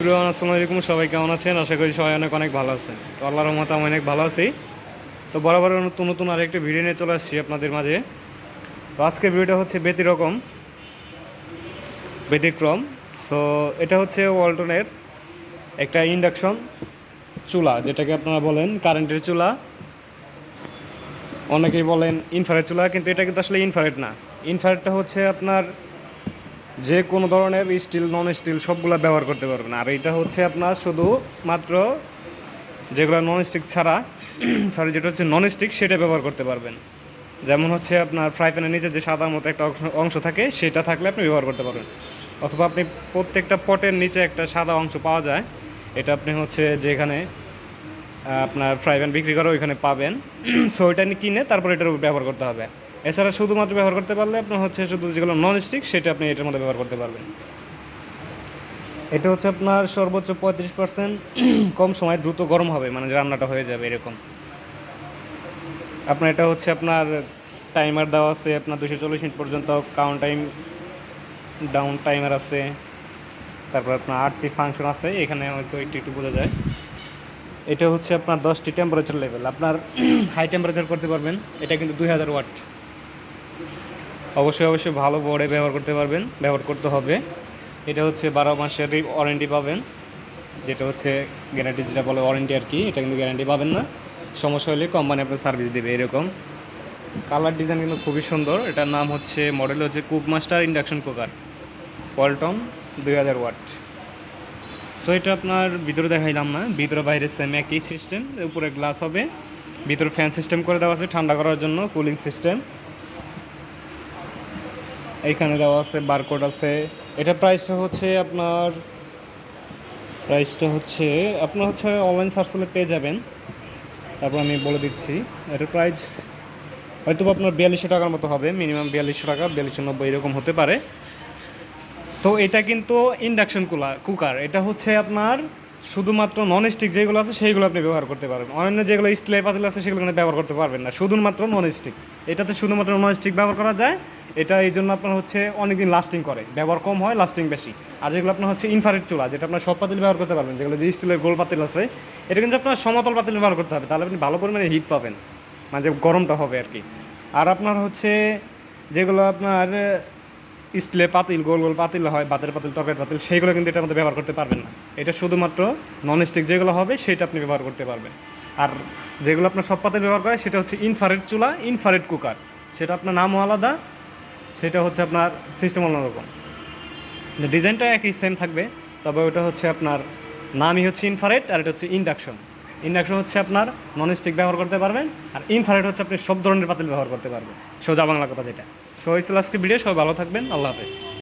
আসসালামু আলাইকুম। সবাই কেমন আছেন? আশা করি সবাই অনেক অনেক ভালো আছেন। তো আল্লাহর রহমতে আমি অনেক ভালো আছি। তো বরাবর নতুন নতুন আরেকটি ভিডিও নিয়ে চলে আসছি আপনাদের মাঝে। তো আজকের ভিডিওটা হচ্ছে ব্যতিরকম ব্যতিক্রম। সো এটা হচ্ছে ওয়ালটনের একটা ইন্ডাকশন চুলা, যেটাকে আপনারা বলেন কারেন্টের চুলা। অনেকেই বলেন ইনফারেট চুলা, কিন্তু এটা কিন্তু আসলে ইনফারেট না। ইনফারেটটা হচ্ছে আপনার যে কোনো ধরনের স্টিল নন স্টিল সবগুলো ব্যবহার করতে পারবেন। আর এটা হচ্ছে আপনার শুধু মাত্র যেগুলো নন স্টিক ছাড়া সরি যেটা হচ্ছে নন স্টিক সেটা ব্যবহার করতে পারবেন। যেমন হচ্ছে আপনার ফ্রাই প্যানের নিচে যে সাদার মতো একটা অংশ- থাকে, সেটা থাকলে আপনি ব্যবহার করতে পারবেন। অথবা আপনি প্রত্যেকটা পটের নিচে একটা সাদা অংশ পাওয়া যায়, এটা আপনি হচ্ছে যেখানে আপনার ফ্রাই প্যান বিক্রি করে ওইখানে পাবেন। সো ওইটা কিনে তারপর এটার ব্যবহার করতে হবে। এছাড়া শুধুমাত্র ব্যবহার করতে পারলে আপনার হচ্ছে শুধু যেগুলো নন স্টিক সেটা আপনি এটার মধ্যে ব্যবহার করতে পারবেন। এটা হচ্ছে আপনার সর্বোচ্চ পঁয়ত্রিশ পার্সেন্ট কম সময় দ্রুত গরম হবে মানে রান্নাটা হয়ে যাবে এরকম। আপনার এটা হচ্ছে আপনার টাইমার দেওয়া আছে, আপনার দুশো চল্লিশ মিনিট পর্যন্ত কাউন্ট টাইম ডাউন টাইমার আছে, তারপর আপনার আটটি ফাংশন আছে, এখানে হয়তো একটু একটু বোঝা যায়। এটা হচ্ছে আপনার দশটি টেম্পারেচার লেভেল আপনার হাই টেম্পারেচার করতে পারবেন, এটা কিন্তু দুই হাজার ওয়াট অবশ্যই অবশ্যই ভালো বোর্ডে ব্যবহার করতে পারবেন, ব্যবহার করতে হবে। এটা হচ্ছে বারো মাসের ওয়ারেন্টি পাবেন। যেটা হচ্ছে গ্যারান্টি যেটা বলে ওয়ারেন্টি আর কি, এটা কিন্তু গ্যারান্টি পাবেন না। সমস্যা হলে কোম্পানি আপনার সার্ভিস দেবে, এরকম। কালার ডিজাইন কিন্তু খুবই সুন্দর। এটার নাম হচ্ছে মডেল হচ্ছে কুক মাস্টার ইন্ডাকশন কুকার পল্টন দুই হাজার ওয়াট সো এটা আপনার ভিতরে দেখাইলাম না, ভিতরে বাইরে সেম একই সিস্টেম উপরে গ্লাস হবে। ভিতরে ফ্যান সিস্টেম করে দেওয়া আছে ঠান্ডা করার জন্য কুলিং সিস্টেম এইখানে দেওয়া আছে বারকোড আছে। এটা প্রাইসটা হচ্ছে আপনার প্রাইসটা হচ্ছে, আপনার হচ্ছে অনলাইন সার্চ করলে পেয়ে যাবেন। তারপর আমি বলে দিচ্ছি এটার প্রাইস হয়তো আপনার বিয়াল্লিশশো টাকার মতো হবে মিনিমাম বিয়াল্লিশশো টাকা, বিয়াল্লিশশো নব্বই এরকম হতে পারে। তো এটা কিন্তু ইন্ডাকশন কুলার কুকার এটা হচ্ছে আপনার শুধুমাত্র নন স্টিক যেগুলো আছে, সেইগুলো আপনি ব্যবহার করতে পারবেন। অন্যান্য যেগুলো স্টিলের পাতিল আছে, সেগুলো কিন্তু ব্যবহার করতে পারবেন না, শুধুমাত্র নন স্টিক এটাতে শুধুমাত্র নন স্টিক ব্যবহার করা যায় এটা এই জন্য আপনার হচ্ছে অনেকদিন লাস্টিং করে। ব্যবহার কম হয় লাস্টিং বেশি। আর যেগুলো আপনার হচ্ছে ইনফারেট চুলা, যেটা আপনার সব পাতিল ব্যবহার করতে পারবেন, যেগুলো যে স্টিলের গোল পাতিল আছে, এটা কিন্তু আপনার সমতল পাতিল ব্যবহার করতে হবে। তাহলে আপনি ভালো পরিমাণে হিট পাবেন। মানে যে গরমটা হবে আর কি। আর আপনার হচ্ছে যেগুলো আপনার স্টিলে পাতিল, গোল গোল পাতিল হয়, বাতের পাতিল তরকারি পাতিল, সেইগুলো কিন্তু এটার মধ্যে ব্যবহার করতে পারবেন না। এটা শুধুমাত্র নন স্টিক যেগুলো হবে, সেটা আপনি ব্যবহার করতে পারবেন। আর যেগুলো আপনার সব পাতিল ব্যবহার করে, সেটা হচ্ছে ইনফারেট চুলা ইনফারেট কুকার সেটা আপনার নামও আলাদা সেটা হচ্ছে আপনার সিস্টেম অন্যরকম ডিজাইনটা একই সেম থাকবে, তবে ওটা হচ্ছে আপনার নামই হচ্ছে ইনফারেট আর এটা হচ্ছে ইন্ডাকশন ইন্ডাকশন হচ্ছে আপনার নন স্টিক ব্যবহার করতে পারবেন আর ইনফারেট হচ্ছে আপনি সব ধরনের পাতিল ব্যবহার করতে পারবেন। সোজা বাংলা কথা যেটা। সো এই আজকে ভিডিও সবাই ভালো থাকবেন, আল্লাহ হাফেজ।